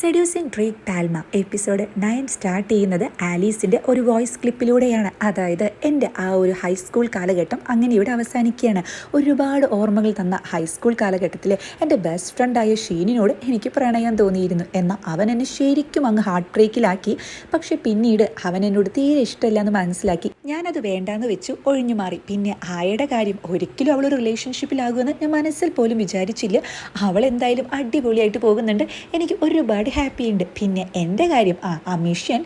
Seducing Drake Palma episode nine start ചെയ്യുന്നത് ആലീസിന്റെ ഒരു വോയിസ് ക്ലിപ്പിലൂടെയാണ് അതായത് എന്റെ ആ ഒരു ഹൈസ്കൂൾ കാലഘട്ടം അങ്ങനെ ഇവിടെ അവസാനിക്കുകയാണ്. ഒരുപാട് ഓർമ്മകൾ തന്ന ഹൈസ്കൂൾ കാലഘട്ടത്തിൽ എന്റെ ബെസ്റ്റ് ഫ്രണ്ടായ ഷീനിനോട് എനിക്ക് പ്രണയം തോന്നിയിരുന്നു. എന്നാൽ അവൻ എന്നെ ശരിക്കും അങ്ങ് ഹാർട്ട് ബ്രേക്കിലാക്കി പക്ഷെ പിന്നീട് അവൻ എന്നോട് തീരെ ഇഷ്ടമില്ല എന്ന് മനസ്സിലാക്കി. ഞാനത് വേണ്ടാന്ന് വെച്ചു ഒഴിഞ്ഞു മാറി. പിന്നെ ആയയുടെ കാര്യം ഒരിക്കലും അവളൊരു റിലേഷൻഷിപ്പിലാകുമെന്ന് ഞാൻ മനസ്സിൽ പോലും വിചാരിച്ചില്ല. അവൾ എന്തായാലും അടിപൊളിയായിട്ട് പോകുന്നുണ്ട്. എനിക്ക് ഒരുപാട് ഹാപ്പി ഉണ്ട്. പിന്നെ എന്റെ കാര്യം ആ ആ മിഷൻ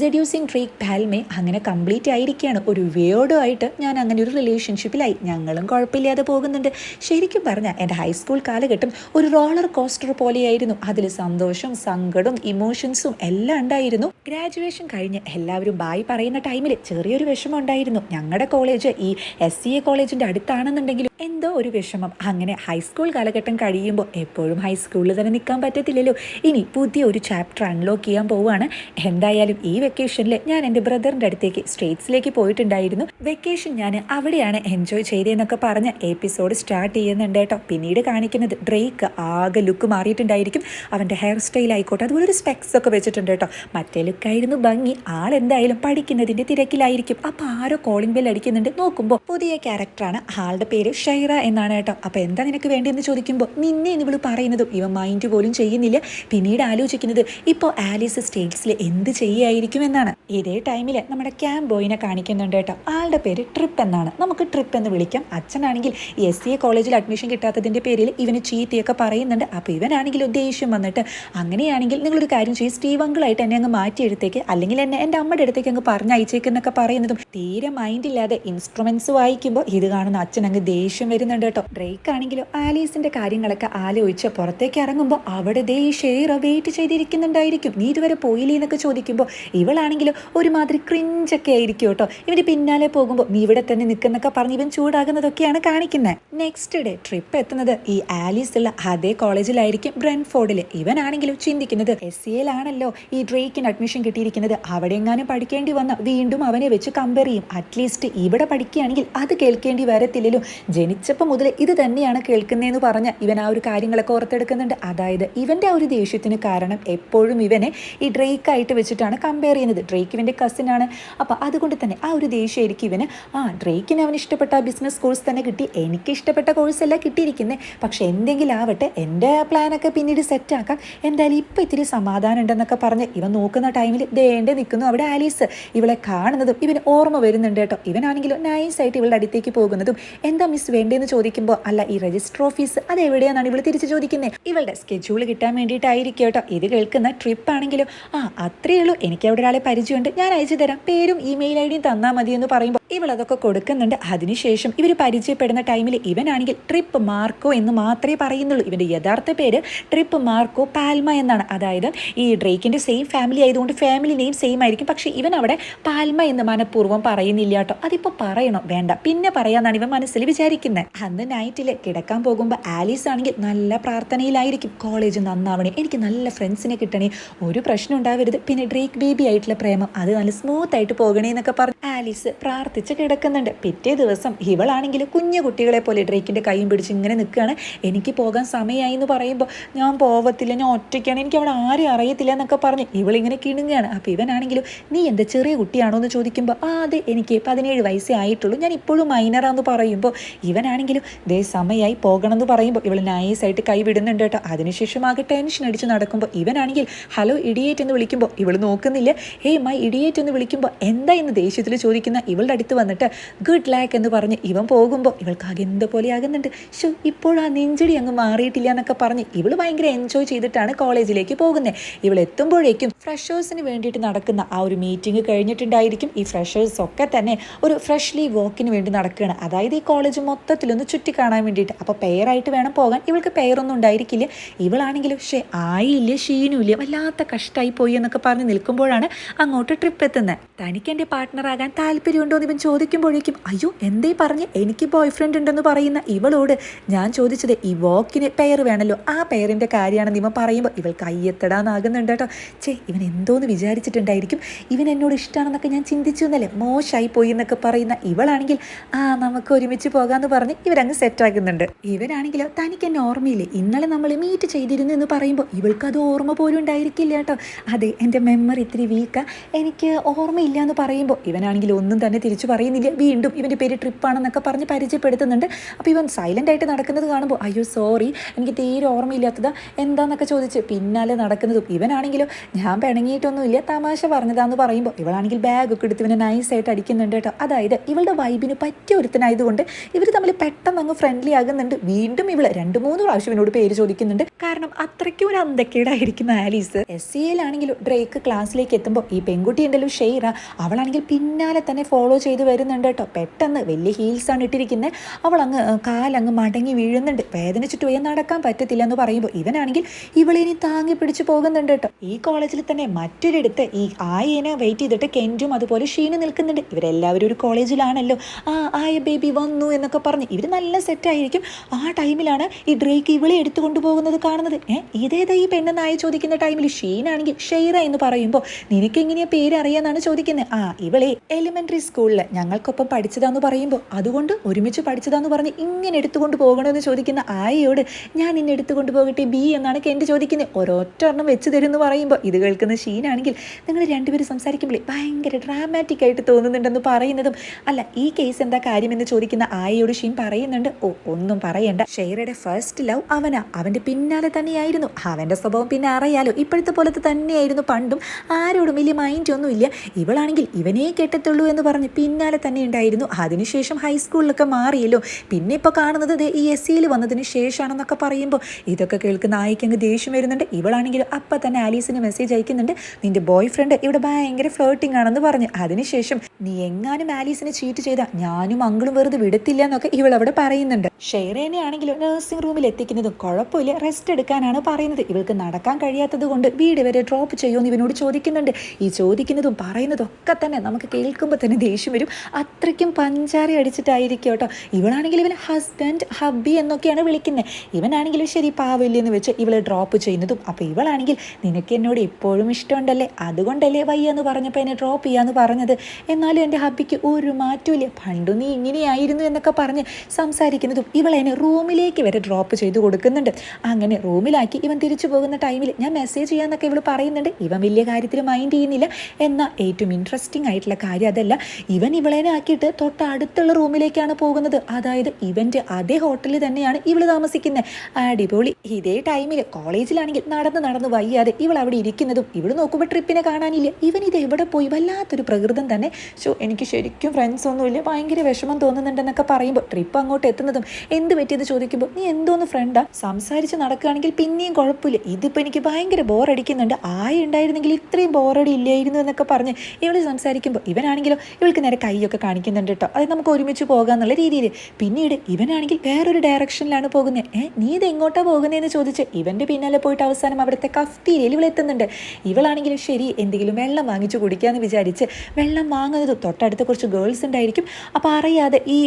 സെഡ്യൂസിങ് ട്രീക്ക് പാൽമേ അങ്ങനെ കംപ്ലീറ്റ് ആയിരിക്കുകയാണ് ഒരു വേർഡോ ആയിട്ട് ഞാൻ അങ്ങനെ ഒരു റിലേഷൻഷിപ്പിലായി ഞങ്ങളും കുഴപ്പമില്ലാതെ പോകുന്നുണ്ട്. ശരിക്കും പറഞ്ഞാൽ എന്റെ ഹൈസ്കൂൾ കാലഘട്ടം ഒരു റോളർ കോസ്റ്റർ പോലെയായിരുന്നു. അതിൽ സന്തോഷം സങ്കടം ഇമോഷൻസും എല്ലാം ഉണ്ടായിരുന്നു. ഗ്രാജുവേഷൻ കഴിഞ്ഞ് എല്ലാവരും ബായ് പറയുന്ന ടൈമിൽ ചെറിയൊരു വിഷമം ഉണ്ടായിരുന്നു. ഞങ്ങളുടെ കോളേജ് ഈ എസ് സി എ കോളേജിന്റെ അടുത്താണെന്നുണ്ടെങ്കിലും എന്തോ ഒരു വിഷമം. അങ്ങനെ ഹൈസ്കൂൾ കാലഘട്ടം കഴിയുമ്പോൾ എപ്പോഴും ഹൈസ്കൂളിൽ തന്നെ നിൽക്കാൻ പറ്റത്തില്ലല്ലോ. ഇനി പുതിയ ഒരു ചാപ്റ്റർ അൺലോക്ക് ചെയ്യാൻ പോവുകയാണ്. എന്തായാലും ഈ വെക്കേഷനിൽ ഞാൻ എന്റെ ബ്രദറിന്റെ അടുത്തേക്ക് സ്റ്റേറ്റ്സിലേക്ക് പോയിട്ടുണ്ടായിരുന്നു. വെക്കേഷൻ ഞാൻ അവിടെയാണ് എൻജോയ് ചെയ്തതെന്നൊക്കെ പറഞ്ഞ് എപ്പിസോഡ് സ്റ്റാർട്ട് ചെയ്യുന്നുണ്ട് കേട്ടോ. പിന്നീട് കാണിക്കുന്നത് ഡ്രേക്ക് ആകെ ലുക്ക് മാറിയിട്ടുണ്ടായിരിക്കും. അവന്റെ ഹെയർ സ്റ്റൈൽ ആയിക്കോട്ടെ അതുപോലെ ഒരു സ്പെക്സ് ഒക്കെ വെച്ചിട്ടുണ്ട് കേട്ടോ. മറ്റേ ലുക്കായിരുന്നു ഭംഗി. ആൾ എന്തായാലും പഠിക്കുന്നതിന്റെ തിരക്കിലായിരിക്കും. അപ്പോൾ ആരോ കോളിംഗ് ബെൽ അടിക്കുന്നുണ്ട്. നോക്കുമ്പോൾ പുതിയ ക്യാരക്ടറാണ് ആളുടെ പേര് ഷൈറ എന്നാണ് കേട്ടോ. അപ്പോൾ എന്താ നിനക്ക് വേണ്ടിയെന്ന് ചോദിക്കുമ്പോൾ നിന്നെ എന്ന് ഇവൾ പറയുന്നതും ഇവ മൈൻഡ് പോലും ചെയ്യുന്നില്ല. പിന്നീട് ആലോചിക്കുന്നത് ഇപ്പോൾ ആലീസ് സ്റ്റേറ്റ്സിൽ എന്ത് ചെയ്യായിരിക്കും എന്നാണ്. ഇതേ ടൈമിൽ നമ്മുടെ ക്യാമ്പ് ബോയിനെ കാണിക്കുന്നുണ്ട് കേട്ടോ. ആളുടെ പേര് ട്രിപ്പ് എന്നാണ്. നമുക്ക് ട്രിപ്പ് എന്ന് വിളിക്കാം. അച്ഛനാണെങ്കിൽ എസ് സി എ കോളേജിൽ അഡ്മിഷൻ കിട്ടാത്തതിന്റെ പേരിൽ ഇവന് ചീത്തയൊക്കെ പറയുന്നുണ്ട്. അപ്പോൾ ഇവനാണെങ്കിൽ ദേഷ്യം വന്നിട്ട് അങ്ങനെയാണെങ്കിൽ നിങ്ങളൊരു കാര്യം ചെയ്യും. സ്റ്റീവ് അങ്കിളായിട്ട് എന്നെ അങ്ങ് മാറ്റി എടുത്തേക്ക് അല്ലെങ്കിൽ എന്നെ എന്റെ അമ്മയുടെ അടുത്തേക്ക് അങ്ങ് പറഞ്ഞയച്ചേക്കെന്നൊക്കെ പറയുന്നതും തീരെ മൈൻഡ് ഇല്ലാതെ ഇൻസ്ട്രുമെന്റ്സ് വായിക്കുമ്പോൾ ഇത് കാണുന്ന അച്ഛൻ അങ്ങ് ദേഷ്യം വരുന്നുണ്ട് കേട്ടോ. ഡ്രേക്ക് ആണെങ്കിലും ആലീസിന്റെ കാര്യങ്ങളൊക്കെ ആലോചിച്ച് പുറത്തേക്ക് ഇറങ്ങുമ്പോൾ അവിടെ ദേ ഷെയർ വെയിറ്റ് ചെയ്തിരിക്കുന്നുണ്ടായിരിക്കും. നീ ഇതുവരെ പോയില്ലേ എന്നൊക്കെ ചോദിക്കുമ്പോൾ ഇവളാണെങ്കിലും ഒരുമാതിരി ക്രിഞ്ചൊക്കെ ആയിരിക്കും കേട്ടോ. ഇവർ പിന്നാലെ പോകുമ്പോൾ നീ ഇവിടെ തന്നെ നിൽക്കുന്നൊക്കെ പറഞ്ഞ് ഇവൻ ചൂടാകുന്നതൊക്കെയാണ് കാണിക്കുന്നത് നെക്സ്റ്റ് ഡേ ട്രിപ്പ് എത്തുന്നത് ഈ ആലീസ് ഉള്ള അതേ കോളേജിലായിരിക്കും ബ്രെൻഫോർഡിൽ ഇവനാണെങ്കിലും ചിന്തിക്കുന്നത് എസ് സി എയിലാണല്ലോ ഈ ഡ്രേക്കിന് അഡ്മിഷൻ കിട്ടിയിരിക്കുന്നത്. അവിടെ എങ്ങാനും പഠിക്കേണ്ടി വന്ന വീണ്ടും അവനെ വെച്ച് കമ്പയർ ചെയ്യും. അറ്റ്ലീസ്റ്റ് ഇവിടെ പഠിക്കുകയാണെങ്കിൽ അത് കേൾക്കേണ്ടി വരത്തില്ലല്ലോ. ജനിച്ചപ്പോൾ മുതൽ ഇത് തന്നെയാണ് കേൾക്കുന്നതെന്ന് പറഞ്ഞ് ഇവൻ ആ ഒരു കാര്യങ്ങളൊക്കെ ഓർത്തെടുക്കുന്നുണ്ട്. അതായത് ഇവന്റെ ആ ഒരു ദേഷ്യത്തിന് കാരണം എപ്പോഴും ഇവനെ ഈ ഡ്രേക്ക് ആയിട്ട് വെച്ചിട്ടാണ് കമ്പയർ ചെയ്യുന്നത്. ഡ്രേക്ക് ഇവന്റെ കസിനാണ് അപ്പോൾ അതുകൊണ്ട് തന്നെ ആ ഒരു ദേഷ്യമായിരിക്കും ഇവന്. ആ ഡ്രേക്കിന് അവൻ ഇഷ്ടപ്പെട്ട ബിസിനസ് കോഴ്സ് തന്നെ കിട്ടി. എനിക്ക് ഇഷ്ടപ്പെട്ട കോഴ്സല്ല കിട്ടിയിരിക്കുന്നത് പക്ഷേ എന്തെങ്കിലും ആവട്ടെ എന്റെ പ്ലാനൊക്കെ പിന്നീട് സെറ്റാക്കാം എന്തായാലും ഇപ്പം ഇത്തിരി സമാധാനം ഉണ്ടെന്നൊക്കെ പറഞ്ഞ് ഇവൻ നോക്കുന്ന ടൈമിൽ ദേണ്ടേ നിൽക്കുന്നു അവിടെ ആലീസ്. ഇവളെ കാണുന്നതും ഇവന് ഓർമ്മ വരുന്നുണ്ട് കേട്ടോ. ഇവനാണെങ്കിലും നൈസായിട്ട് ഇവളുടെ അടുത്തേക്ക് പോകുന്നതും. എന്താ മിസ് വേണ്ടതെന്ന് ചോദിക്കുമ്പോൾ അല്ല ഈ രജിസ്റ്റർ ഓഫീസ് അത് എവിടെയാണെന്നാണ് ഇവൾ തിരിച്ചു ചോദിക്കുന്നത് ഇവളുടെ സ്കെഡ്യൂൾ കിട്ടാൻ വേണ്ടിയിട്ടായിരിക്കും കേട്ടോ. ഇത് കേൾക്കുന്ന ട്രിപ്പ് ആണെങ്കിലും. ആ അത്രയേ ഉള്ളൂ. എനിക്ക് അവിടെ ഒരാളെ പരിചയമുണ്ട്. ഞാൻ അയച്ചു തരാം. പേരും ഇമെയിൽ ഐ ഡിയും തന്നാൽ മതി എന്ന് പറയുമ്പോൾ ഇവൾ അതൊക്കെ കൊടുക്കുന്നുണ്ട്. അതിനുശേഷം ഇവർ പരിചയപ്പെടുന്ന ടൈമിൽ ഇവനാണെങ്കിൽ ട്രിപ്പ് മാർക്കോ എന്ന് മാത്രമേ പറയുന്നുള്ളൂ. ഇവന്റെ യഥാർത്ഥ പേര് ട്രിപ്പ് മാർക്കോ പാൽമ എന്നാണ്. അതായത് ഈ ഡ്രേക്കിന്റെ സെയിം ഫാമിലി ആയതുകൊണ്ട് ഫാമിലി നെയിം സെയിം ആയിരിക്കും. പക്ഷേ ഇവൻ അവിടെ പാൽമ എന്ന് മനഃപൂർവം പറയുന്നില്ല കേട്ടോ. അതിപ്പോൾ പറയണോ? വേണ്ട. പിന്നെ പറയാന്നാണ് ഇവൻ മനസ്സിൽ വിചാരിക്കുന്നത് അന്ന് നൈറ്റിൽ കിടക്കാൻ പോകുമ്പോൾ ആലീസ് ആണെങ്കിൽ നല്ല പ്രാർത്ഥനയിലായിരിക്കും. കോളേജ് നന്നാവണേ. എനിക്ക് നല്ല ഫ്രണ്ട്സിനെ കിട്ടണേ. ഒരു പ്രശ്നം ഉണ്ടാവരുത്. പിന്നെ ഡ്രേക്ക് ബേബി ആയിട്ടുള്ള പ്രേമം. അത് നല്ല സ്മൂത്ത് ആയിട്ട് പോകണേ എന്നൊക്കെ പറഞ്ഞു. ആലീസ് പ്രാർത്ഥിച്ച് കിടക്കുന്നുണ്ട്. പിറ്റേ ദിവസം ഇവളാണെങ്കിൽ കുഞ്ഞു കുട്ടികളെ പോലെ ഡ്രേക്കിന്റെ കൈയും പിടിച്ച് ഇങ്ങനെ നിൽക്കുകയാണ്. എനിക്ക് പോകാൻ സമയമായി എന്ന് പറയുമ്പോൾ ഞാൻ പോവത്തില്ല. ഞാൻ ഒറ്റയ്ക്കാണ്. എനിക്ക് അവിടെ ആരും അറിയത്തില്ല എന്നൊക്കെ പറഞ്ഞ് ഇവളിങ്ങനെ കിണുങ്ങുകയാണ് അപ്പോൾ ഇവനാണെങ്കിലും നീ എന്താ ചെറിയ കുട്ടിയാണോ? എന്ന് ചോദിക്കുമ്പോൾ ആ അതെ. എനിക്ക് പതിനേഴ് വയസ്സേ ആയിട്ടുള്ളൂ. ഞാൻ ഇപ്പോഴും മൈനറാന്ന് പറയുമ്പോൾ ഇവനാണെങ്കിലും ദേ സമയമായി പോകണം എന്ന് പറയുമ്പോൾ ഇവൾ നൈസായിട്ട് കൈ വിടുന്നുണ്ട് കേട്ടോ. അതിനുശേഷം ആകെ ടെൻഷൻ അടിച്ച് നടക്കുമ്പോൾ ഇവനാണെങ്കിൽ ഹലോ ഇഡിയേറ്റ് എന്ന് വിളിക്കുമ്പോൾ ഇവൾ നോക്കുന്നില്ല. ഹേയ് മൈ ഇഡിയേറ്റ് എന്ന് വിളിക്കുമ്പോൾ എന്താ എന്ന് ദേഷ്യത്തിൽ ചോദിക്കുന്ന ഇവളുടെ അടുത്ത് വന്നിട്ട് ഗുഡ് ലാക്ക് എന്ന് പറഞ്ഞ് ഇവൻ പോകുമ്പോൾ ഇവൾക്ക് ആകെ എന്ത് പോലെ ആകുന്നുണ്ട്. ഷോ ഇപ്പോഴും ആ നെഞ്ചടി അങ്ങ് മാറിയിട്ടില്ല എന്നൊക്കെ പറഞ്ഞ് ഇവൾ ഭയങ്കര എൻജോയ് ചെയ്തിട്ടാണ് കോളേജിലേക്ക് പോകുന്നത് ഇവൾ എത്തുമ്പോഴേക്കും ഫ്രഷേഴ്സിന് വേണ്ടിയിട്ട് നടക്കുന്ന ആ ഒരു മീറ്റിംഗ് കഴിഞ്ഞിട്ടുണ്ടായിരിക്കും. ഈ ഫ്രഷേഴ്സ് ഒക്കെ തന്നെ ഒരു ഫ്രഷ്ലി വർക്കിന് വേണ്ടി നടക്കുകയാണ്. അതായത് ഈ കോളേജ് മൊത്തത്തിലൊന്ന് ചുറ്റി കാണാൻ വേണ്ടിയിട്ട് അപ്പോൾ പെയറായിട്ട് വേണം പോകാൻ. ഇവൾക്ക് പെയറൊന്നും ഉണ്ടായിരിക്കില്ല. ഇവളാണെങ്കിലും പക്ഷേ ആയില്ല ഷീനുമില്ല വല്ലാത്ത കഷ്ടമായി പോയി എന്നൊക്കെ പറഞ്ഞ് നിൽക്കുമ്പോഴാണ് അങ്ങോട്ട് ട്രിപ്പ് എത്തുന്നത്. തനിക്ക് എന്റെ പാർട്ട്ണറാകാൻ താല്പര്യമുണ്ടോ എന്ന് ഇവൻ ചോദിക്കുമ്പോഴേക്കും അയ്യോ എന്തേ പറഞ്ഞ്? എനിക്ക് ബോയ് ഫ്രണ്ട് ഉണ്ടെന്ന് പറയുന്ന ഇവളോട് ഞാൻ ചോദിച്ചത് ഈ വോക്കിന് പെയർ വേണമല്ലോ ആ പെയറിന്റെ കാര്യമാണെന്ന് ഇവൻ പറയുമ്പോൾ ഇവൾ കയ്യെത്തടാന്നാകുന്നുണ്ട് കേട്ടോ. ചേ ഇവൻ എന്തോന്ന് വിചാരിച്ചിട്ടുണ്ടായിരിക്കും? ഇവൻ എന്നോട് ഇഷ്ടമാണെന്നൊക്കെ ഞാൻ ചിന്തിച്ചു എന്നല്ലേ? മോശമായി പോയി എന്നൊക്കെ പറയുന്ന ഇവളാണെങ്കിൽ ആ നമുക്ക് ഒരുമിച്ച് പോകാമെന്ന് പറഞ്ഞ് ഇവരങ്ങ് സെറ്റാക്കുന്നുണ്ട് ഇവരാണെങ്കിലോ തനിക്ക് എന്നെ ഓർമ്മയില്ലേ? ഇന്നലെ നമ്മൾ മീറ്റ് ചെയ്തിരുന്നു എന്ന് പറയുമ്പോൾ ഇവൾക്ക് അത് ഓർമ്മ പോലും ഉണ്ടായിരിക്കില്ല കേട്ടോ. അതെ എന്റെ മെമ്മറി ഇത്തിരി വീക്കാ എനിക്ക് ഓർമ്മയില്ല എന്ന് പറയുമ്പോൾ ഇവനാണെങ്കിൽ ഒന്നും തന്നെ തിരിച്ചു പറയുന്നില്ല. വീണ്ടും ഇവന്റെ പേര് ട്രിപ്പാണെന്നൊക്കെ പറഞ്ഞ് പരിചയപ്പെടുത്തുന്നുണ്ട്. അപ്പോൾ ഇവൻ സൈലന്റ് ആയിട്ട് നടക്കുന്നത് കാണുമ്പോൾ അയ്യോ സോറി എനിക്ക് തീരെ ഓർമ്മയില്ലാത്തതാ. എന്താന്നൊക്കെ ചോദിച്ച് പിന്നാലെ നടക്കുന്നതും ഇവനാണെങ്കിലോ ഞാൻ പിണങ്ങിയിട്ടൊന്നുമില്ല. തമാശ പറഞ്ഞതാന്ന് പറയുമ്പോൾ ഇവളാണെങ്കിൽ ബാഗൊക്കെ എടുത്ത് ഇവനെ നൈസായിട്ട് അടിക്കുന്നുണ്ട് കേട്ടോ. അതായത് ഇവളുടെ വൈബിന് പറ്റിയ ഒരുത്തനായതുകൊണ്ട് ഇവർ തമ്മിൽ പെട്ടെന്ന് അങ്ങ് ഫ്രണ്ട്ലി ആകുന്നുണ്ട്. വീണ്ടും ഇവൾ രണ്ട് മൂന്ന് പ്രാവശ്യം എന്നോട് പേര് ചോദിക്കുന്നുണ്ട്. കാരണം അത്രയ്ക്കും ഒരു അന്തക്കേടായിരിക്കുന്ന ആലീസ്. എസ് സി എയിലാണെങ്കിലും ഡ്രേക്ക് ക്ലാസ്സിലേക്ക് എത്തുമ്പോൾ ഈ പെൺകുട്ടി ഉണ്ടല്ലോ ഷെയ്റ. അവളാണെങ്കിൽ പിന്നാലെ തന്നെ ഫോളോ ചെയ്ത് വരുന്നുണ്ട് കേട്ടോ. പെട്ടെന്ന് വലിയ ഹീൽസ് ആണ് ഇട്ടിരിക്കുന്നത് അവൾ അങ്ങ് കാലങ്ങ് മടങ്ങി വീഴുന്നുണ്ട്. വേദനിച്ചിട്ട് പോയി നടക്കാൻ പറ്റത്തില്ല എന്ന് പറയുമ്പോൾ ഇവനാണെങ്കിൽ ഇവളെ ഇനി താങ്ങി പിടിച്ചു പോകുന്നുണ്ട് കേട്ടോ. ഈ കോളേജിൽ തന്നെ മറ്റൊരിടത്ത് ഈ ആയേനെ വെയിറ്റ് ചെയ്തിട്ട് കെന്റും അതുപോലെ ഷീനും നിൽക്കുന്നുണ്ട്. ഇവരെല്ലാവരും ഒരു കോളേജിലാണല്ലോ ആ ആയ ബേബി വന്നു എന്നൊക്കെ പറഞ്ഞ് ഇവർ നല്ല സെറ്റായിരിക്കും ആ ടൈമിലാണ് ഈ ഡ്രേക്ക് ഇവളെ എടുത്തു കൊണ്ടുപോകുന്നത് കാണുന്നത്. ഏ ഇതേതാ ഈ പെണ്ണെന്നായ ചോദിക്കുന്ന ടൈമിൽ ഷീനാണെങ്കിൽ ഷെയ്റ എന്ന് പറയുമ്പോൾ നിനക്ക് എങ്ങനെയാ പേര് അറിയാന്നാണ് ചോദിക്കുന്നത്. ആ ഇവളെ എലിമെന്ററി സ്കൂളിൽ ഞങ്ങൾക്കൊപ്പം പഠിച്ചതാന്ന് പറയുമ്പോൾ അതുകൊണ്ട് ഒരുമിച്ച് പഠിച്ചതാന്ന് പറഞ്ഞ് ഇങ്ങനെ എടുത്തുകൊണ്ട് പോകണമെന്ന് ചോദിക്കുന്ന ആയയോട് ഞാൻ നിന്നെ എടുത്തുകൊണ്ട് പോകട്ടെ ബി എന്നാണ് കെൻഡ് ചോദിക്കുന്നത്. ഒരൊറ്റ ഒരെണ്ണം വെച്ച് തരുമെന്ന് പറയുമ്പോൾ ഇത് കേൾക്കുന്ന ഷീനാണെങ്കിൽ നിങ്ങൾ രണ്ടുപേരും സംസാരിക്കുമ്പോഴേ ഭയങ്കര ഡ്രാമാറ്റിക് ആയിട്ട് തോന്നുന്നുണ്ടെന്ന് പറയുന്നതും അല്ല ഈ കേസ് എന്താ കാര്യമെന്ന് ചോദിക്കുന്ന ആയയോട് ഷീൻ പറയുന്നുണ്ട് ഓ ഒന്നും പറയണ്ട. ഷെയറയുടെ ഫസ്റ്റ് ലവ് അവനാ. അവന്റെ പിന്നാലെ തന്നെയായിരുന്നു. അവന്റെ സ്വഭാവം പിന്നെ അറിയാലോ. ഇപ്പോഴത്തെ പോലത്തെ തന്നെയായിരുന്നു പണ്ടും. ആരോടും വലിയ മൈൻഡ് ഒന്നുമില്ല ഇവളാണെങ്കിൽ ഇവനെ കെട്ടത്തുള്ളൂ എന്ന് പറഞ്ഞ് പിന്നാലെ തന്നെ ഉണ്ടായിരുന്നു. അതിനുശേഷം ഹൈസ്കൂളിലൊക്കെ മാറിയല്ലോ. പിന്നെ ഇപ്പോൾ കാണുന്നത് ഈ എസ് സിയിൽ വന്നതിന് ശേഷമാണെന്നൊക്കെ പറയുമ്പോൾ ഇതൊക്കെ കേൾക്കുന്ന ആയിക്ക് അങ്ങ് ദേഷ്യം വരുന്നുണ്ട്. ഇവളാണെങ്കിൽ അപ്പം തന്നെ ആലീസിന് മെസ്സേജ് അയക്കുന്നുണ്ട്. നിന്റെ ബോയ് ഫ്രണ്ട് ഇവിടെ ഭയങ്കര ഫ്ലോട്ടിംഗ് ആണെന്ന് പറഞ്ഞു. അതിനുശേഷം നീ എങ്ങാനും ആലീസിനെ ചീറ്റ് ചെയ്താൽ ഞാനും അങ്കിളും വെറുതെ വിടത്തില്ല എന്നൊക്കെ ഇവൾ അവിടെ പറയുന്നുണ്ട്. ഷെയറേനെ ആണെങ്കിലും നഴ്സിംഗ് റൂമിൽ എത്തിക്കുന്നതും കുഴപ്പമില്ല. റെസ്റ്റ് എടുക്കാനാണ് പറയുന്നത്. ഇവൾക്ക് നടക്കാൻ കഴിയാത്തത് കൊണ്ട് വീട് വരെ ഡ്രോപ്പ് ചെയ്യുമെന്ന് ഇവനോട് ചോദിക്കുന്നുണ്ട്. ഈ ചോദിക്കുന്നതും പറയുന്നതും ഒക്കെ തന്നെ നമുക്ക് കേൾക്കുമ്പോൾ തന്നെ ദേഷ്യം വരും. അത്രയ്ക്കും പഞ്ചാര അടിച്ചിട്ടായിരിക്കും കേട്ടോ. ഇവളാണെങ്കിൽ ഇവൻ ഹസ്ബൻഡ് ഹബ്ബി എന്നൊക്കെയാണ് വിളിക്കുന്നത് ഇവനാണെങ്കിലും ശരി പാവില്ല എന്ന് വെച്ച് ഇവളെ ഡ്രോപ്പ് ചെയ്യുന്നതും. അപ്പോൾ ഇവളാണെങ്കിൽ നിനക്ക് എന്നോട് എപ്പോഴും ഇഷ്ടമുണ്ടല്ലേ? അതുകൊണ്ടല്ലേ വയ്യ എന്ന് പറഞ്ഞപ്പോൾ എന്നെ ഡ്രോപ്പ് ചെയ്യാന്ന് പറഞ്ഞത്? എന്നാലും എന്റെ ഹബ്ബിക്ക് ഒരു മാറ്റമില്ല പണ്ടു നീ ഇങ്ങനെയായിരുന്നു എന്നൊക്കെ പറഞ്ഞ് സംസാരിക്കുന്നതും ഇവളെന്നെ റൂമിലേക്ക് വരെ ഡ്രോപ്പ് ചെയ്ത് കൊടുക്കുന്നുണ്ട്. അങ്ങനെ റൂമിലാക്കി ഇവൻ തിരിച്ചു പോകുന്ന ടൈമിൽ ഞാൻ മെസ്സേജ് ചെയ്യാന്നൊക്കെ ഇവൾ പറയുന്നുണ്ട്. ഇവൻ വലിയ കാര്യത്തിൽ മൈൻഡ് ചെയ്യുന്നില്ല. എന്നാൽ ഏറ്റവും ഇൻട്രസ്റ്റിംഗ് ആയിട്ടുള്ള കാര്യം അതല്ല ഇവൻ ഇവളേനെ ആക്കിയിട്ട് തൊട്ട് അടുത്തുള്ള റൂമിലേക്കാണ് പോകുന്നത്. അതായത് ഇവന്റെ അതേ ഹോട്ടലിൽ തന്നെയാണ് ഇവൾ താമസിക്കുന്നത് അടിപൊളി. ഇതേ ടൈമിൽ കോളേജിലാണെങ്കിൽ നടന്ന് നടന്ന് വയ്യാതെ ഇവൾ അവിടെ ഇരിക്കുന്നതും ഇവൾ നോക്കുമ്പോൾ ട്രിപ്പിനെ കാണാനില്ല. ഇവൻ ഇത് എവിടെ പോയി? വല്ലാത്തൊരു പ്രകൃതം തന്നെ. ഷോ എനിക്ക് ശരിക്കും ഫ്രണ്ട്സ് ഒന്നുമില്ല. ഭയങ്കര വിഷമം തോന്നുന്നുണ്ടെന്നൊക്കെ പറയുമ്പോൾ ട്രിപ്പ് അങ്ങോട്ട് എത്തുന്നതും എന്ത് പറ്റിയത് ചോദിക്കുമ്പോൾ നീ എന്തോന്ന് ഫ്രണ്ടാ സംസാരിച്ച് നടക്കുകയാണെങ്കിൽ പിന്നെയും കുഴപ്പമില്ല. ഇതിപ്പോൾ എനിക്ക് ഭയങ്കര ബോറടിക്കുന്നുണ്ട് ആയി ഉണ്ടായിരുന്നെങ്കിൽ ഇത്രയും ബോറടി ഇല്ലായിരുന്നു എന്നൊക്കെ പറഞ്ഞ് ഇവൾ സംസാരിക്കുമ്പോൾ ഇവനാണെങ്കിലോ ഇവൾക്ക് നേരെ കൈയൊക്കെ കാണിക്കുന്നുണ്ട് കേട്ടോ അത് നമുക്ക് ഒരുമിച്ച് പോകാന്നുള്ള രീതിയിൽ പിന്നീട് ഇവനാണെങ്കിൽ വേറൊരു ഡയറക്ഷനിലാണ് പോകുന്നത് ഏ നീ ഇത് എങ്ങോട്ടാ പോകുന്നതെന്ന് ചോദിച്ച് ഇവന്റെ പിന്നാലെ പോയിട്ട് അവസാനം അവിടുത്തെ കഫ്തീരിയയിൽ ഇവൾ എത്തുന്നുണ്ട്. ഇവളാണെങ്കിലും ശരി എന്തെങ്കിലും വെള്ളം വാങ്ങിച്ചു കുടിക്കാമെന്ന് വിചാരിച്ച് വെള്ളം വാങ്ങുന്നത് തൊട്ടടുത്ത് കുറച്ച് ഗേൾസ് ഉണ്ടായിരിക്കും. അപ്പോൾ അറിയാതെ ഈ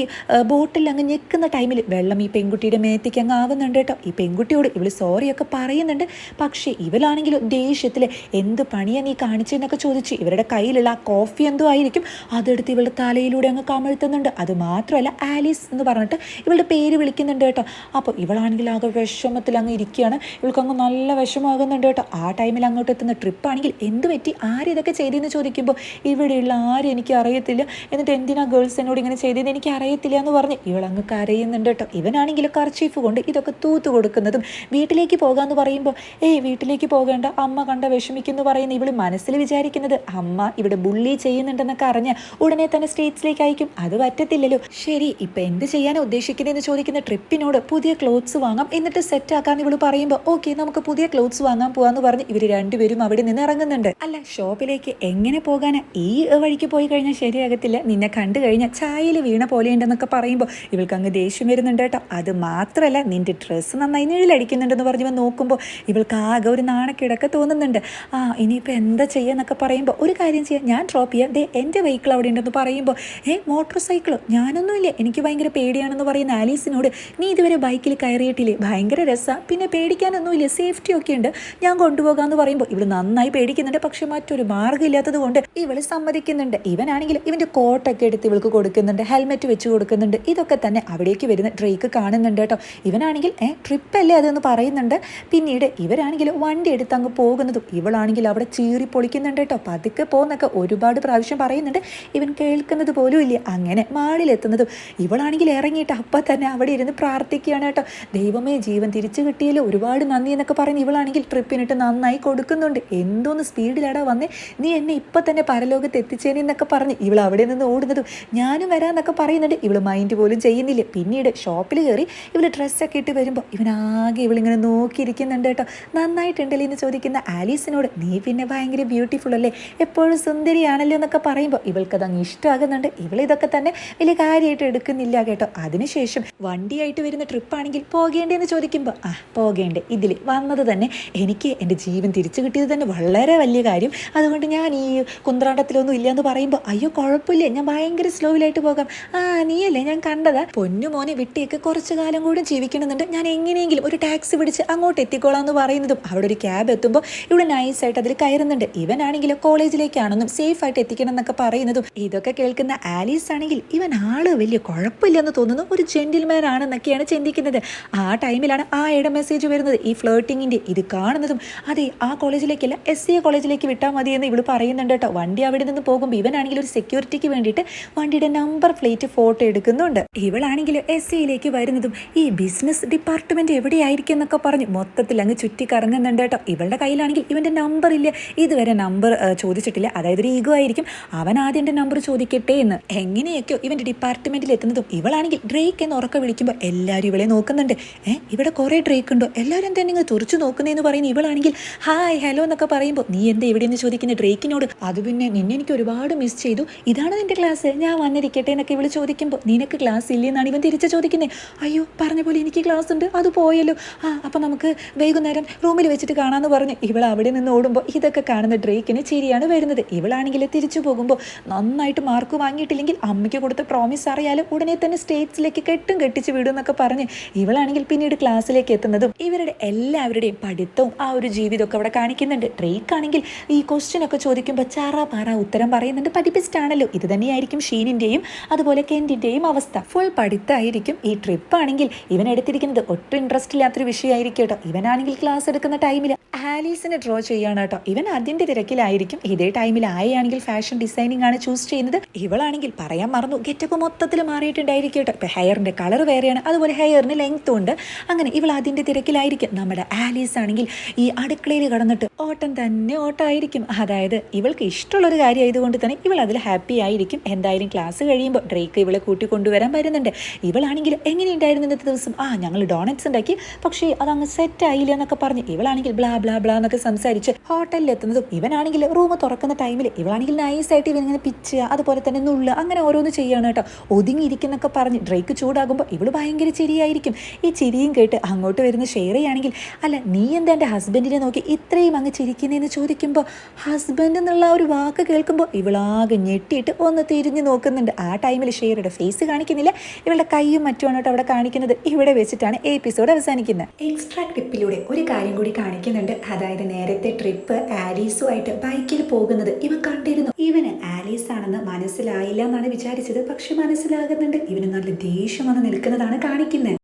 ബോട്ടിൽ അങ്ങ് ഞെക്കുന്ന ടൈമിൽ വെള്ളം ഈ പെൺകുട്ടിയുടെ മേത്തേക്ക് അങ്ങ് ആവുന്നുണ്ട് കേട്ടോ. ഈ പെൺകുട്ടിയോട് ഇവൾ സോറിയൊക്കെ പറയുന്നുണ്ട്. പക്ഷേ ഇവളാണെങ്കിൽ ദേഷ്യത്തിൽ എന്ത് പണിയാ നീ കാണിച്ചതെന്നൊക്കെ ചോദിച്ചു ഇവരുടെ കയ്യിലുള്ള ആ കോഫി എന്തോ ആയിരിക്കും അതെടുത്ത് ഇവളുടെ തലയിലൂടെ അങ്ങ് കമഴ്ത്തുന്നുണ്ട്. അത് മാത്രമല്ല ആലീസ് എന്ന് പറഞ്ഞിട്ട് ഇവളുടെ പേര് വിളിക്കുന്നുണ്ട് കേട്ടോ. അപ്പോൾ ഇവളാണെങ്കിൽ ആകെ വിഷമത്തിൽ അങ്ങ് ഇരിക്കുകയാണ്. ഇവൾക്ക് അങ്ങ് നല്ല വിഷമമാകുന്നുണ്ട് കേട്ടോ. ആ ടൈമിൽ അങ്ങോട്ട് എത്തുന്ന ട്രിപ്പാണെങ്കിൽ എന്ത് പറ്റി? ആരിതൊക്കെ ചെയ്തതെന്ന് ചോദിക്കുമ്പോൾ ഇവിടെയുള്ള ആരും എനിക്ക് അറിയത്തില്ല. എന്നിട്ട് എന്തിനാ ഗേൾസ് എന്നോട് ഇങ്ങനെ ചെയ്തതെന്ന് എനിക്ക് അറിയത്തില്ല എന്ന് പറഞ്ഞ് ഇവളങ്ങ് കരയുന്നുണ്ട് കേട്ടോ. ഇവനാണെങ്കിൽ കർച്ചീഫ് കൊണ്ട് ഇതൊക്കെ തൂത്ത് കൊടുക്കുന്നതും വീട്ടിലേക്ക് പോകാമെന്ന് പറയുമ്പോൾ ഏയ് വീട്ടിലേക്ക് പോകേണ്ട. അമ്മ കണ്ട വിഷമിക്കുന്നു പറയുന്ന ഇവൾ മനസ്സിൽ വിചാരിക്കുന്നത് അമ്മ ഇവിടെ ബുള്ളി ചെയ്യുന്നുണ്ടെന്നൊക്കെ അറിഞ്ഞ് ഉടനെ തന്നെ സ്റ്റേറ്റ്സിലേക്ക് അയക്കും. അത് പറ്റത്തില്ലല്ലോ. ശരി ഇപ്പം എന്ത് ചെയ്യാനാണ് ഉദ്ദേശിക്കുന്നതെന്ന് ചോദിക്കുന്ന ട്രിപ്പിനോട് പുതിയ ക്ലോത്ത്സ് വാങ്ങാം. എന്നിട്ട് സെറ്റ് ആക്കാന്ന് ഇവൾ പറയുമ്പോൾ ഓക്കെ നമുക്ക് പുതിയ ക്ലോത്ത്സ് വാങ്ങാൻ പോവാന്ന് പറഞ്ഞ് ഇവർ രണ്ടുപേരും അവിടെ നിന്ന് ഇറങ്ങുന്നുണ്ട്. അല്ല ഷോപ്പിലേക്ക് എങ്ങനെ പോകാനാ? ഈ വഴിക്ക് പോയി കഴിഞ്ഞാൽ ശരിയാകത്തില്ല. നിന്നെ കണ്ടു കഴിഞ്ഞാൽ ചായയിൽ വീണ പോലെയുണ്ടെന്നൊക്കെ പറയുമ്പോൾ ഇവൾക്ക് അങ്ങ് ദേഷ്യം വരുന്നുണ്ട് കേട്ടോ. അത് മാത്രമല്ല നിന്റെ ഡ്രസ്സ് നന്നായി നിഴലടിക്കുന്നുണ്ടെന്ന് പറഞ്ഞ് നോക്കുമ്പോൾ ഇവൾക്ക് ആകെ ഒരു നാണക്കേടൊക്കെ തോന്നുന്നുണ്ട്. ആ ഇനിയിപ്പോൾ എന്താ ചെയ്യുക പറയുമ്പോൾ ഒരു കാര്യം ചെയ്യാം. ഞാൻ ഡ്രോപ്പ് ചെയ്യാം. ദേ എന്റെ വെഹിക്കിൾ അവിടെ ഉണ്ടെന്ന് പറയുമ്പോൾ ഏ മോട്ടോർ സൈക്കിളോ ഞാനൊന്നുമില്ല. എനിക്ക് ഭയങ്കര പേടിയാണെന്ന് പറയുന്ന ആലീസിനോട് നീ ഇതുവരെ ബൈക്കിൽ കയറിയിട്ടില്ലേ? ഭയങ്കര രസമാണ് പിന്നെ പേടിക്കാനൊന്നുമില്ല. സേഫ്റ്റി ഒക്കെ ഉണ്ട്. ഞാൻ കൊണ്ടുപോകാമെന്ന് പറയുമ്പോൾ ഇവൾ നന്നായി പേടിക്കുന്നുണ്ട്. പക്ഷെ മറ്റൊരു മാർഗം ഇല്ലാത്തത് കൊണ്ട് ഇവൾ സമ്മതിക്കുന്നുണ്ട്. ഇവനാണെങ്കിൽ ഇവന്റെ കോട്ടൊക്കെ എടുത്ത് ഇവൾക്ക് കൊടുക്കുന്നുണ്ട്. ഹെൽമെറ്റ് വെച്ച് കൊടുക്കുന്നുണ്ട്. ഇതൊക്കെ തന്നെ അവിടേക്ക് വരുന്ന ഡ്രേക്ക് കാണുന്നുണ്ട് കേട്ടോ. ഇവനാണെങ്കിൽ ഏ ട്രിപ്പല്ലേ അതെന്ന് പറയുന്നുണ്ട്. പിന്നീട് ഇവരാണെങ്കിൽ വണ്ടി എടുത്ത് അങ്ങ് പോകുന്നതും ഇവളാണെങ്കിൽ അവിടെ ചീറി പൊളിക്കുന്നുണ്ട് കേട്ടോ. പതുക്കെ പോകുന്നൊക്കെ ഒരുപാട് പ്രാവശ്യം പറയുന്നുണ്ട്. ഇവൻ കേൾക്കുന്നത് പോലും ഇല്ല. അങ്ങനെ മാളിലെത്തുന്നതും ഇവളാണെങ്കിൽ ഇറങ്ങിയിട്ട് അപ്പം തന്നെ അവിടെ ഇരുന്ന് പ്രാർത്ഥിക്കുകയാണ് കേട്ടോ. ദൈവമേ ജീവൻ തിരിച്ചു കിട്ടിയല്ലോ. ഒരുപാട് നന്ദി എന്നൊക്കെ പറഞ്ഞ് ഇവളാണെങ്കിൽ ട്രിപ്പിനിട്ട് നന്നായി കൊടുക്കുന്നുണ്ട്. എന്തോന്ന് സ്പീഡിലാടാ വന്നേ. നീ എന്നെ ഇപ്പം തന്നെ പരലോകത്ത് എത്തിച്ചേനെ എന്നൊക്കെ പറഞ്ഞ് ഇവൾ അവിടെ നിന്ന് ഓടുന്നതും ഞാനും വരാമെന്നൊക്കെ പറയുന്നുണ്ട്. ഇവൾ മൈൻഡ് ചെയ്യുന്നില്ല. പിന്നീട് ഷോപ്പിൽ കയറി ഇവൾ ഡ്രസ്സൊക്കെ ഇട്ട് വരുമ്പോൾ ഇവനാകെ ഇവളിങ്ങനെ നോക്കിയിരിക്കുന്നുണ്ട് കേട്ടോ. നന്നായിട്ടുണ്ടല്ലേ എന്ന് ചോദിക്കുന്ന ആലീസിനോട് നീ പിന്നെ ഭയങ്കര ബ്യൂട്ടിഫുൾ അല്ലേ? എപ്പോഴും സുന്ദരിയാണല്ലോ എന്നൊക്കെ പറയുമ്പോൾ ഇവൾക്കത് അങ്ങ് ഇഷ്ടമാകുന്നുണ്ട് ഇവളിതൊക്കെ തന്നെ വലിയ കാര്യമായിട്ട് എടുക്കുന്നില്ല കേട്ടോ. അതിനുശേഷം വണ്ടിയായിട്ട് വരുന്ന ട്രിപ്പാണെങ്കിൽ പോകേണ്ടതെന്ന് ചോദിക്കുമ്പോൾ ആ പോകേണ്ടേ. ഇതിൽ വന്നത് തന്നെ എനിക്ക് എന്റെ ജീവൻ തിരിച്ചു കിട്ടിയത് തന്നെ വളരെ വലിയ കാര്യം. അതുകൊണ്ട് ഞാൻ ഈ കുന്ത്രാണ്ടത്തിലൊന്നും ഇല്ലയെന്ന് പറയുമ്പോൾ അയ്യോ കുഴപ്പമില്ല. ഞാൻ ഭയങ്കര സ്ലോയിലായിട്ട് പോകാം. ആ നീയല്ലേ? ഞാൻ കണ്ടതാ പൊന്നു മോനെ വിട്ടിയൊക്കെ കുറച്ചു കാലം കൂടി ജീവിക്കണമെന്നുണ്ട്. ഞാൻ എങ്ങനെയെങ്കിലും ഒരു ടാക്സി പിടിച്ച് അങ്ങോട്ട് എത്തിക്കോളാം എന്ന് പറയുന്നതും അവിടെ ഒരു ക്യാബ് എത്തുമ്പോൾ ഇവിടെ നൈസായിട്ട് അതിൽ കയറുന്നുണ്ട്. ഇവനാണെങ്കിൽ കോളേജിലേക്കാണെന്നും സേഫ് ആയിട്ട് എത്തിക്കണം എന്നൊക്കെ പറയുന്നതും ഇതൊക്കെ കേൾക്കുന്ന ആലീസ് ആണെങ്കിൽ ഇവൻ ആൾ വലിയ കുഴപ്പമില്ലെന്ന് തോന്നുന്നു. ഒരു ജെന്റിൽമാൻ ആണെന്നൊക്കെയാണ് ചിന്തിക്കുന്നത്. ആ ടൈമിലാണ് ആ ഇട മെസ്സേജ് വരുന്നത്. ഈ ഫ്ലോട്ടിങ്ങിന്റെ ഇത് കാണുന്നതും അതെ ആ കോളേജിലേക്കല്ല എസ് സി എ കോളേജിലേക്ക് വിട്ടാൽ മതി എന്ന് ഇവൾ പറയുന്നുണ്ട് കേട്ടോ. വണ്ടി അവിടെ നിന്ന് പോകുമ്പോൾ ഇവനാണെങ്കിൽ ഒരു സെക്യൂരിറ്റിക്ക് വേണ്ടിയിട്ട് വണ്ടിയുടെ നമ്പർ പ്ലേറ്റ് ഫോട്ടോ എടുക്കുന്നുണ്ട്. ഇവളാണെങ്കിൽ എസ് സിയിലേക്ക് വരുന്നതും ഈ ബിസിനസ് ഡിപ്പാർട്ട്മെന്റ് എവിടെയായിരിക്കും എന്നൊക്കെ പറഞ്ഞ് മൊത്തത്തിൽ അങ്ങ് ചുറ്റി കറങ്ങുന്നുണ്ട് കേട്ടോ. ഇവളുടെ കയ്യിലാണെങ്കിൽ ഇവന്റെ നമ്പർ ഇല്ല. ഇതുവരെ നമ്പർ ചോദിച്ചിട്ടില്ല. അതായത് ഒരു ഈഗോ ആയിരിക്കും. അവൻ ആദ്യം എന്റെ നമ്പർ ചോദിക്കട്ടെ എന്ന്. എങ്ങനെയൊക്കെയോ ഇവന്റെ ഡിപ്പാർട്ട്മെന്റിൽ എത്തുന്നതും ഇവളാണെങ്കിൽ ഡ്രേക്ക് എന്ന് ഉറക്കെ വിളിക്കുമ്പോൾ എല്ലാവരും ഇവളെ നോക്കുന്നുണ്ട്. ഏ ഇവിടെ കുറേ ഡ്രേക്ക് ഉണ്ടോ? എല്ലാവരും തന്നെ നിങ്ങൾ തുറച്ചു നോക്കുന്നതെന്ന് പറയുന്ന ഇവളാണെങ്കിൽ ഹായ് ഹലോ എന്നൊക്കെ പറയുമ്പോൾ നീ എന്താ എവിടെയെന്ന് ചോദിക്കുന്ന ഡ്രേക്കിനോട്? അത് പിന്നെ നിന്നെ എനിക്ക് ഒരുപാട് മിസ് ചെയ്തു. ഇതാണ് നിന്റെ ക്ലാസ് ഞാൻ വന്നിരിക്കട്ടെ എന്നൊക്കെ ഇവൾ ചോദിക്കുമ്പോൾ നിനക്ക് ക്ലാസ് ഇല്ലെന്നാണ് ഇവൻ തിരിച്ച് ചോദിക്കുന്നത് അയ്യോ പറഞ്ഞ പോലെ എനിക്ക് ക്ലാസ് ഉണ്ട്. അത് പോയല്ലോ. ആ അപ്പം നമുക്ക് വൈകുന്നേരം റൂമിൽ വെച്ചിട്ട് കാണാമെന്ന് പറഞ്ഞ്. ഇവൾ അവിടെ നിന്ന് ഓടുമ്പോൾ ഇതൊക്കെ കാണുന്ന ഡ്രേക്കിന് ചിരിയാണ് വരുന്നത്. ഇവളാണെങ്കിൽ തിരിച്ചു പോകുമ്പോൾ നന്നായിട്ട് മാർക്ക് വാങ്ങിയിട്ടില്ലെങ്കിൽ അമ്മയ്ക്ക് കൊടുത്ത പ്രോമിസ് അറിയാലും. ഉടനെ തന്നെ സ്റ്റേറ്റ്സിലേക്ക് കെട്ടും കെട്ടിച്ച് വിടും എന്നൊക്കെ പറഞ്ഞ് ഇവളാണെങ്കിൽ പിന്നീട് ക്ലാസ്സിലേക്ക് എത്തുന്നതും ഇവരുടെ എല്ലാവരുടെയും പഠിത്തവും ആ ഒരു ജീവിതമൊക്കെ അവിടെ കാണിക്കുന്നുണ്ട്. ഡ്രേക്ക് ആണെങ്കിൽ ഈ ക്വസ്റ്റ്യൻ ഒക്കെ ചോദിക്കുമ്പോൾ ചാറ പാറ ഉത്തരം പറയുന്നുണ്ട്. പഠിപ്പിച്ചിട്ടാണല്ലോ ഇത് തന്നെയായിരിക്കും ഷീനിന്റെയും അതുപോലെ കെന്റിന്റെയും അവസ്ഥ. ഫുൾ പഠിത്തമായിരിക്കും ഈ ട്രിപ്പ് ആണെങ്കിൽ. ഇവൻ എടുത്തിരിക്കുന്നത് ഒട്ടും ഇൻട്രസ്റ്റ് ഇല്ലാത്തൊരു വിഷയമായിരിക്കും കേട്ടോ. ഇവനാണെങ്കിൽ ക്ലാസ് എടുക്കുന്ന ടൈമിൽ ആലീസിനെ ഡ്രോ ചെയ്യാണ് കേട്ടോ. ഇവൻ അതിന്റെ തിരക്കിലായിരിക്കും. ഇതേ ടൈമിൽ ആയാണെങ്കിൽ ഫാഷൻ ഡിസൈനിങ് ആണ് ചൂസ് ചെയ്യുന്നത്. ഇവളാണെങ്കിൽ പറയാൻ മറന്നു. ഗെറ്റപ്പ് മൊത്തത്തിൽ മാറിയിട്ടുണ്ടായിരിക്കും കേട്ടോ. ഇപ്പൊ ഹെയറിന്റെ കളർ വേറെയാണ്. അതുപോലെ ഹെയറിന് ലെങ്ത്തും ഉണ്ട്. അങ്ങനെ ഇവൾ അതിന്റെ തിരക്കിലായിരിക്കും. നമ്മുടെ ആലീസ് ആണെങ്കിൽ ഈ അടുക്കളയിൽ കടന്നിട്ട് ഓട്ടം തന്നെ ഓട്ടമായിരിക്കും അതായത് ഇവൾക്ക് ഇഷ്ടമുള്ളൊരു കാര്യം ആയതുകൊണ്ട് തന്നെ ഇവൾ അതിൽ ഹാപ്പി ആയിരിക്കും. എന്തായാലും ക്ലാസ് കഴിയുമ്പോൾ ഡ്രേക്ക് ഇവളെ കൂട്ടി കൊണ്ടുവരാൻ വരുന്നുണ്ട്. ഇവളാണെങ്കിൽ എങ്ങനെയുണ്ടായിരുന്നു ഇന്നത്തെ ദിവസം? ആ ഞങ്ങൾ ഡോണറ്റ്സ് ഉണ്ടാക്കി. പക്ഷേ അതങ്ങ് സെറ്റ് ആയില്ല എന്നൊക്കെ പറഞ്ഞ് ഇവളാണെങ്കിൽ ബ്ലാ ബ്ലാ ബ്ലാ എന്നൊക്കെ സംസാരിച്ച് ഹോട്ടലിൽ എത്തുന്നതും ഇവനാണെങ്കിൽ റൂം തുറക്കുന്ന ടൈമിൽ ഇവളാണെങ്കിൽ നൈസായിട്ട് ഇവനിങ്ങനെ പിച്ച് അതുപോലെ തന്നെ നുള്ള അങ്ങനെ ഓരോന്ന് ചെയ്യാണ് കേട്ടോ. ഒതുങ്ങിയിരിക്കുന്നൊക്കെ പറഞ്ഞ് ഡ്രേക്ക് ചൂടാകുമ്പോൾ ഇവൾ ഭയങ്കര ചിരിയായിരിക്കും. ഈ ചിരിയും കേട്ട് അങ്ങോട്ട് വരുന്ന ഷെയർ ചെയ്യുകയാണെങ്കിൽ അല്ല നീ എന്താ എന്റെ ഹസ്ബൻഡിനെ നോക്കി ഇത്രയും അങ്ങ് ചിരിക്കുന്നതെന്ന് ചോദിക്കുമ്പോൾ ഹസ്ബൻഡ് എന്നുള്ള ഒരു വാക്ക് കേൾക്കുമ്പോൾ ഇവളാകെ ഞെട്ടിയിട്ട് ഒന്ന് തിരിഞ്ഞ് നോക്കുന്നുണ്ട്. ആ ടൈമിൽ ഷെയറുടെ ഫേസ് കാണിക്കുന്നില്ല ഇവളുടെ കൈയും മറ്റുമാണ് കേട്ടോ അവിടെ കാണിക്കുന്നത്. ഇവിടെ വെച്ചിട്ടാണ് എപ്പിസോഡ് അവസാനിക്കുന്നത്. എക്സ്ട്രാ ട്രിപ്പിലൂടെ ഒരു കാര്യം കൂടി കാണിക്കുന്നുണ്ട്. അതായത് നേരത്തെ ട്രിപ്പ് ആലീസുമായിട്ട് ബൈക്കിൽ പോകുന്നത് ഇവ കണ്ടിരുന്നു. ഇവന് ആലീസ് ആണെന്ന് മനസ്സിലായില്ല എന്നാണ് വിചാരിച്ചത്. പക്ഷെ മനസ്സിലാകുന്നുണ്ട്. ഇവന് നല്ല ദേഷ്യം വന്ന് നിൽക്കുന്നതാണ് കാണിക്കുന്നത്.